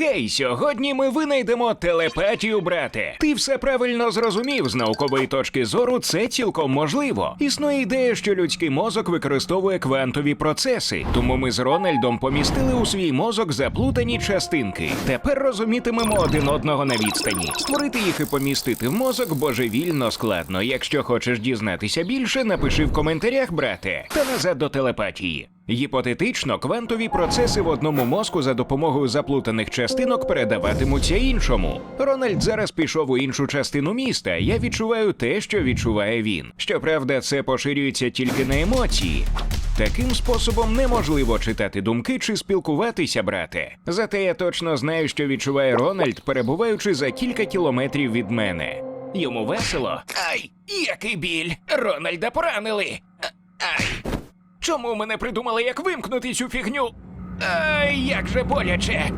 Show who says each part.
Speaker 1: Гей, сьогодні ми винайдемо телепатію, брате. Ти все правильно зрозумів. З наукової точки зору це цілком можливо. Існує ідея, що людський мозок використовує квантові процеси. Тому ми з Рональдом помістили у свій мозок заплутані частинки. Тепер розумітимемо один одного на відстані. Створити їх і помістити в мозок божевільно складно. Якщо хочеш дізнатися більше, напиши в коментарях, брате. Та назад до телепатії. Гіпотетично, квантові процеси в одному мозку за допомогою заплутаних частинок передаватимуться іншому. Рональд зараз пішов у іншу частину міста. Я відчуваю те, що відчуває він. Щоправда, це поширюється тільки на емоції. Таким способом неможливо читати думки чи спілкуватися, брате. Зате я точно знаю, що відчуває Рональд, перебуваючи за кілька кілометрів від мене. Йому весело. Ай, який біль! Рональда поранили! Ай! Чому ми не придумали, як вимкнути цю фігню? Е, як же боляче!